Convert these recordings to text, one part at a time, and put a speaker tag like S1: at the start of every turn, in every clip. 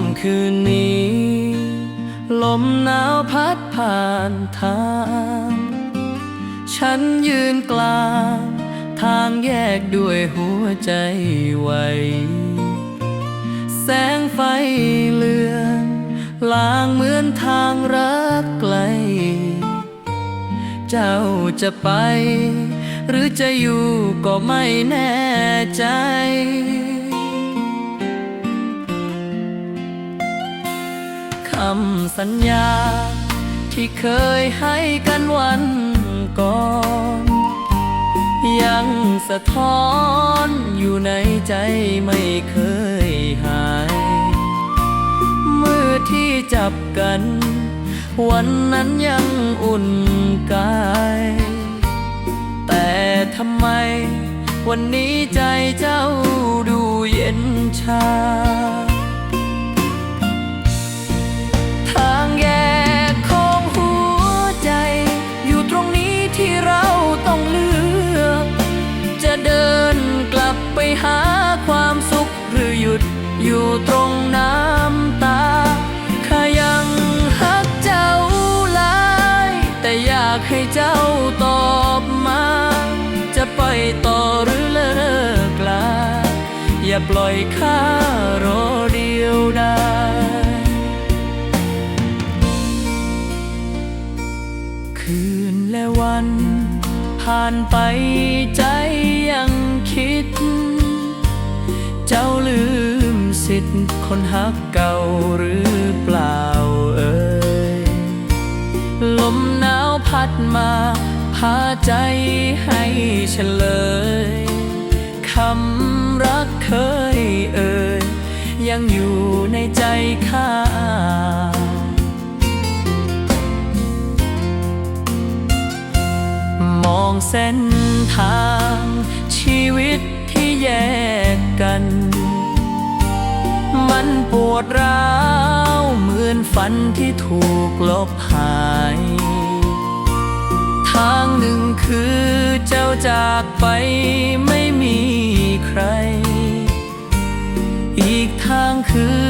S1: ำคืนนี้ ลมหนาวพัดผ่านทาง ฉันยืนกลาง ทางแยกด้วยหัวใจไหวแสงไฟเลือนลางเหมือนทางรักไกล เจ้าจะไป หรือจะอยู่ก็ไม่แน่ใจำสัญญา ที่เคยให้กันวันก่อน ยังสะท้อนอยู่ในใจไม่เคยหาย มือที่จับกัน วันนั้นยังอุ่นกาย แต่ทำไมวันนี้ใจเจ้าดูเย็นชา อยู่ตรงน้ำตาข้ายังหักเจ้าหลายแต่อยากให้เจ้าตอบมา จะไปต่อหรือเลิกลา อย่าปล่อยข้ารอเดียวดายคืนและวันผ่านไปใจ คนหักเก่าหรือเปล่าเอ่ยลมหนาวพัดมา พาใจให้เฉลยคำรักเคยเอ่ยยังอยู่ในใจข้ามองเส้นทางชีวิตที่แยกกัน ปวดร้าวเหมือนฝันที่ถูกลบหาย ทางหนึ่งคือเจ้าจากไปไม่มีใคร อีกทางคือ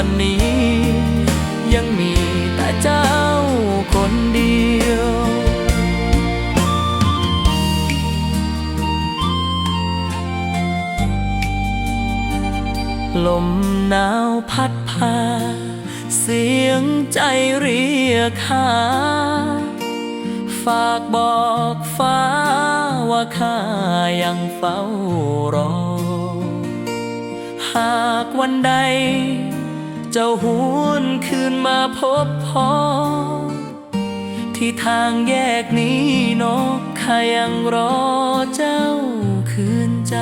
S1: วันนี้ ยังมีแต่เจ้าคนเดียวลมหนาวพัดพา เสียงใจเรียกหา ฝากบอกฟ้าว่าข้ายังเฝ้ารอ หากวันใด เจ้าหวนคืนมาพบพอที่ทางแยกนี้นกขายังรอเจ้าคืนใจ